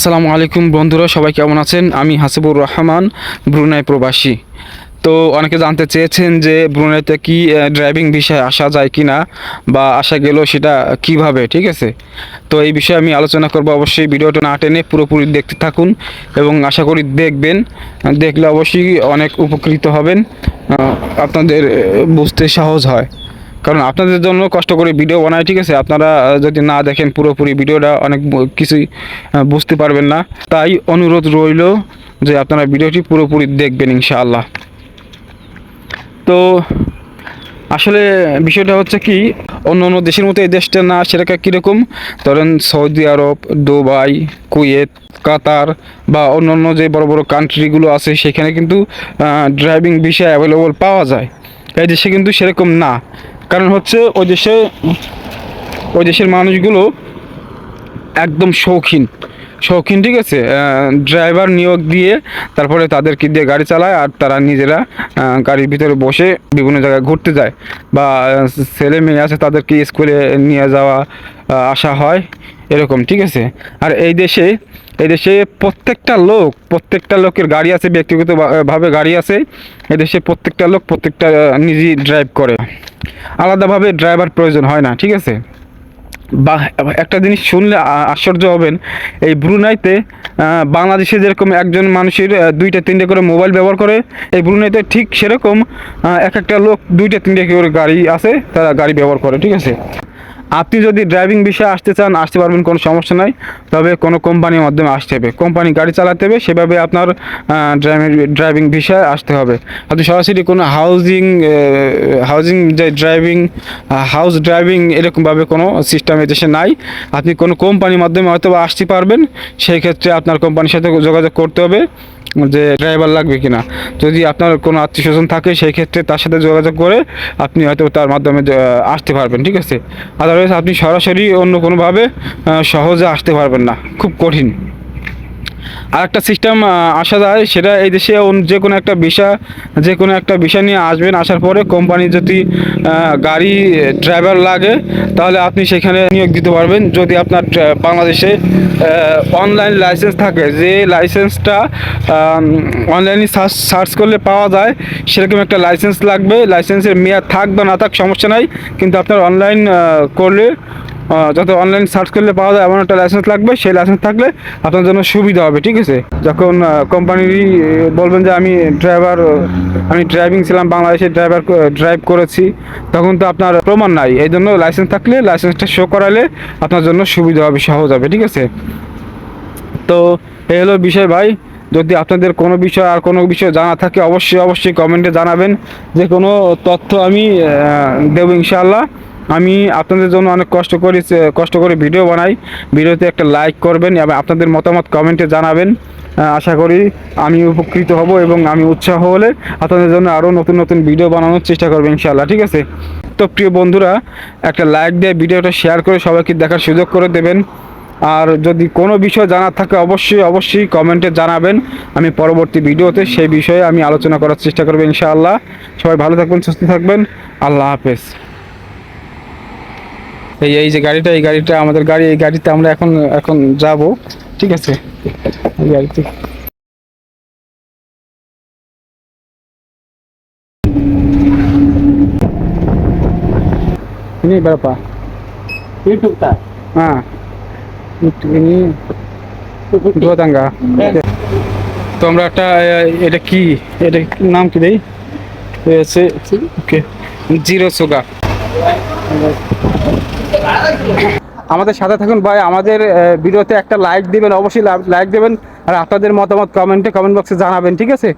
আসসালামু আলাইকুম বন্ধুরা, সবাই কেমন আছেন? আমি হাসিবুর রহমান, ব্রুনাই প্রবাসী। তো অনেকে জানতে চেয়েছেন যে ব্রুনাইতে কি ড্রাইভিং বিষয়ে আসা যায় কি না বা আসা গেলেও সেটা কীভাবে, ঠিক আছে? তো এই বিষয়ে আমি আলোচনা করব অবশ্যই, ভিডিওটা না টেনে পুরোপুরি দেখতে থাকুন এবং আশা করি দেখবেন। দেখলে অবশ্যই অনেক উপকৃত হবেন আপনাদের বুঝতে সহজ হয়। কারণ আপনাদের জন্য কষ্ট করে ভিডিও বানাই, ঠিক আছে? আপনারা যদি না দেখেন পুরোপুরি ভিডিওটা অনেক কিছুই বুঝতে পারবেন না। তাই অনুরোধ রইল যে আপনারা ভিডিওটি পুরোপুরি দেখবেন, ইনশাআল্লাহ। তো, আসলে বিষয়টা হচ্ছে কি, অন্য অন্য দেশের মতো এই দেশটা না সেটা কীরকম? ধরেন Saudi Arab, Dubai, Kuwait, Qatar বা অন্য অন্য যে বড় বড় কান্ট্রিগুলো আছে, সেখানে কিন্তু ড্রাইভিং বিষয় অ্যাভেলেবল পাওয়া যায়। এই দেশে কিন্তু সেরকম না। কারণ হচ্ছে ওই দেশে, ওই দেশের মানুষগুলো একদম শৌখিন। শৌখিন, ঠিক আছে? ড্রাইভার নিয়োগ দিয়ে তারপরে তাদেরকে দিয়ে গাড়ি চালায় আর তারা নিজেরা গাড়ির ভিতরে বসে বিভিন্ন জায়গায় ঘুরতে যায়। বা, ছেলে মেয়ে আছে তাদেরকে স্কুলে নিয়ে যাওয়া আসা হয়, এরকম, ঠিক আছে? আর এই দেশে এই দেশে প্রত্যেকটা লোক, প্রত্যেকটা লোকের গাড়ি আছে ব্যক্তিগত বা- ভাবে গাড়ি আছে। এই দেশে প্রত্যেকটা লোক প্রত্যেকটা নিজেই ড্রাইভ করে। আলাদাভাবে ড্রাইভার প্রয়োজন হয় না, ঠিক আছে? বা একটা জিনিস শুনলে আশ্চর্য হবেন, এই ব্রুনাইতে বাংলাদেশে যেরকম একজন মানুষের দুইটা তিনটে করে মোবাইল ব্যবহার করে, এই ব্রুনাইতে ঠিক সেরকম এক একটা লোক দুইটা তিনটে করে গাড়ি আছে, তারা গাড়ি ব্যবহার করে, ঠিক আছে? আপনি যদি ড্রাইভিং বিষয়ে আসতে চান, আসতে পারবেন, কোনো সমস্যা নাই। তবে কোনো কোম্পানির মাধ্যমে আসতে হবে। কোম্পানি গাড়ি চালাতে হবে, সেভাবে আপনার ড্রাইভিং ড্রাইভিং বিষয়ে আসতে হবে। আপনি সরাসরি কোনো হাউজিং হাউজিং যে ড্রাইভিং হাউস ড্রাইভিং এরকমভাবে কোনো সিস্টেম এদেশে নাই। আপনি কোনো কোম্পানির মাধ্যমে হয়তো আসতে পারবেন। সেই ক্ষেত্রে আপনার কোম্পানির সাথে যোগাযোগ করতে হবে। যে ড্রাইভার লাগবে কিনা। যদি আপনার কোনো আত্মীয় স্বজন থাকে, সেই ক্ষেত্রে তার সাথে যোগাযোগ করে আপনি হয়তো তার মাধ্যমে আসতে পারবেন, ঠিক আছে? আদারওয়াইজ আপনি সরাসরি অন্য কোনোভাবে সহজে আসতে পারবেন না। খুব কঠিন। আর একটা সিস্টেম আসা যায়, সেটা এই দেশে যে কোনো একটা বিষয় যে কোনো একটা বিষয় নিয়ে আসবেন, আসার পরে কোম্পানি যদি গাড়ি ড্রাইভার লাগে, তাহলে আপনি সেখানে নিয়োগ দিতে পারবেন। যদি আপনার বাংলাদেশে অনলাইন লাইসেন্স থাকে, যে লাইসেন্সটা অনলাইনে সার্চ করলে পাওয়া যায়, সেরকম একটা লাইসেন্স লাগবে। লাইসেন্সের মেয়াদ থাক বা না থাক, সমস্যা নাই। কিন্তু আপনার অনলাইন করলে যত অনলাইন সার্চ করলে পাওয়া যায়, এমন একটা লাইসেন্স লাগবে, সেই লাইসেন্স থাকলে আপনার জন্য সুবিধা হবে, ঠিক আছে? যখন কোম্পানির বলবেন যে আমি ড্রাইভার আমি ড্রাইভিং ছিলাম, বাংলাদেশে ড্রাইভার ড্রাইভ করেছি, তখন তো আপনার প্রমাণ নাই। এই জন্য লাইসেন্স থাকলে লাইসেন্সটা শো করালে আপনার জন্য সুবিধা হবে, সহজ হবে, ঠিক আছে? তো এই হলো বিষয় ভাই। যদি আপনাদের কোনো বিষয় আর কোনো বিষয় জানা থাকে, অবশ্যই অবশ্যই কমেন্টে জানাবেন। যে কোনো তথ্য আমি দেবো ইনশাআল্লাহ। আমি আপনাদের জন্য অনেক কষ্ট করি কষ্ট করে ভিডিও বানাই। ভিডিওতে একটা লাইক করবেন এবং আপনাদের মতামত কমেন্টে জানাবেন। আশা করি আমি উপকৃত হব এবং আমি উৎসাহ হলে আপনাদের জন্য আরও নতুন নতুন ভিডিও বানানোর চেষ্টা করব ইনশাআল্লাহ, ঠিক আছে? তো প্রিয় বন্ধুরা, একটা লাইক দিয়ে ভিডিওটা শেয়ার করে সবাইকে দেখার সুযোগ করে দেবেন। আর যদি কোনো বিষয় জানার থাকে, অবশ্যই অবশ্যই কমেন্টে জানাবেন। আমি পরবর্তী ভিডিওতে সেই বিষয়ে আমি আলোচনা করার চেষ্টা করব ইনশাআল্লাহ। সবাই ভালো থাকবেন, সুস্থ থাকবেন। আল্লাহ হাফেজ। এই এই যে গাড়িটা এই গাড়িটা আমাদের গাড়ি এই গাড়িতে আমরা এখন এখন যাব ঠিক আছে এই গাড়িতে ini berapa? Hidup tak? Ah, itu ini dua tangga তো আমরা একটা আহ, এটা কি এটা কি নাম কি দেই হচ্ছে ওকে জিরো সুগা আমাদের সাথে থাকুন ভাই, আমাদের ভিডিওতে একটা লাইক দিবেন, অবশ্যই লাইক দেবেন। আর আপনাদের মতামত কমেন্টে কমেন্ট বক্সে জানাবেন, ঠিক আছে?